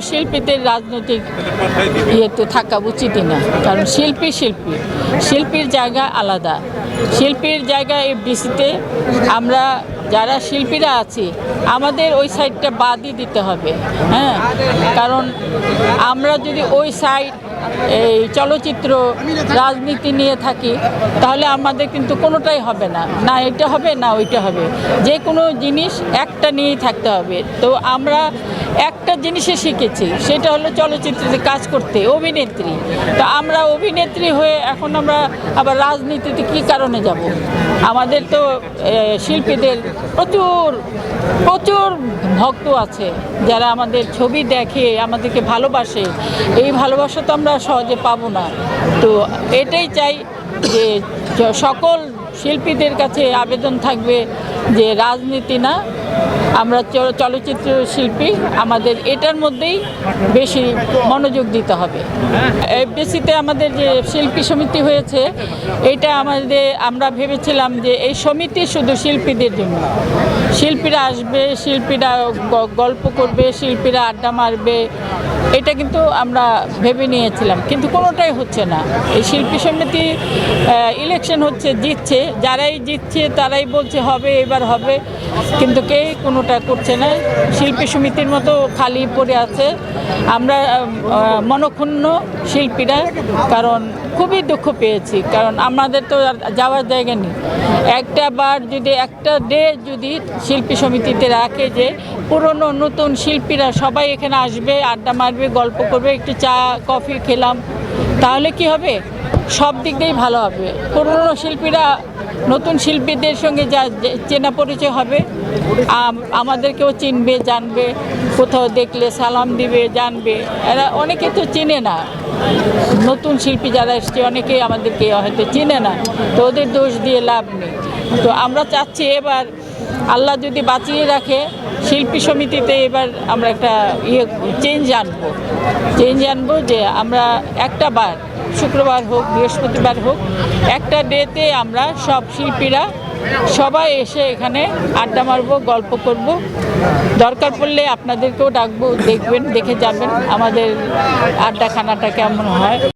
শিল্পীদের রাজনৈতিক ইয়েতে থাকা উচিতই না। কারণ শিল্পী শিল্পী। শিল্পীর জায়গা আলাদা। শিল্পীর জায়গা এফডিসিতে আমরা যারা শিল্পীরা আছি, আমাদের ওই সাইডটা বাদই দিতে হবে। হ্যাঁ? কারণ আমরা যদি ওই সাইড এই চলচ্চিত্র রাজনীতি নিয়ে থাকি, তাহলে আমাদের কিন্তু কোনোটাই হবে না। না এটা হবে, না ওইটা হবে। যে কোনো জিনিস একটা নিয়েই থাকতে হবে। তো আমরা একটা জিনিসে শিখেছি, সেটা হলো চলচ্চিত্রে কাজ করতে, অভিনেত্রী। তো আমরা অভিনেত্রী হয়ে এখন আমরা আবার রাজনীতিতে কী কারণে যাব? আমাদের তো শিল্পীদের প্রচুর প্রচুর ভক্ত আছে, যারা আমাদের ছবি দেখে, আমাদেরকে ভালোবাসে। এই ভালোবাসা তো আমরা সহজে পাবো না। তো এটাই চাই যে, সকল শিল্পীদের কাছে আবেদন থাকবে যে রাজনীতি না আমরা চলচ্চিত্র শিল্পী, আমাদের এটার মধ্যেই বেশি মনোযোগ দিতে হবে। এফডিসিতে আমাদের যে শিল্পী সমিতি হয়েছে, এটা আমাদের, আমরা ভেবেছিলাম যে এই সমিতি শুধু শিল্পীদের জন্য শিল্পীরা আসবে, শিল্পীরা গল্প করবে, শিল্পীরা আড্ডা মারবে, এটা কিন্তু আমরা ভেবে নিয়েছিলাম। কিন্তু কোনোটাই হচ্ছে না। এই শিল্পী সমিতি ইলেকশন হচ্ছে, জিতছে। যারাই জিতছে, তারাই বলছে হবে, এবার হবে। কিন্তু কেই কোনোটা করছে না। শিল্পী সমিতির মতো খালি পড়ে আছে। আমরা মনক্ষুণ্ণ শিল্পীরা, কারণ খুবই দুঃখ পেয়েছি। কারণ আমাদের তো যাওয়ার জায়গা নেই। একটা বার যদি, একটা ডে যদি শিল্পী সমিতিতে রাখে যে, পুরনো নতুন শিল্পীরা সবাই এখানে আসবে, আড্ডা মারবে, গল্প করবে, একটু চা, কফি খেলাম, তাহলে কি হবে? সব দিক দিয়েই ভালো হবে। পুরনো শিল্পীরা নতুন শিল্পীদের সঙ্গে যা চেনা পরিচয় হবে আমাদেরকেও চিনবে, জানবে, কোথাও দেখলে সালাম দিবে, জানবে। এরা অনেকে তো চেনে না। নতুন শিল্পী যারা এসছে অনেকেই আমাদেরকে হয়তো চেনে না, তো ওদের দোষ দিয়ে লাভ নেই। তো আমরা চাচ্ছি এবার আল্লাহ যদি বাঁচিয়ে রাখে, শিল্পী সমিতিতে এবার আমরা একটা ইয়ে চেঞ্জ আনব। চেঞ্জ আনব যে আমরা একটা বার শুক্রবার হোক, বৃহস্পতিবার হোক, একটা ডেতে আমরা সব শিল্পীরা সবাই এসে এখানে আড্ডা মারবো, গল্প করব। দরকার পড়লে আপনাদেরকেও ডাকবো, দেখবেন, দেখে যাবেন আমাদের আড্ডাখানাটা কেমন হয়।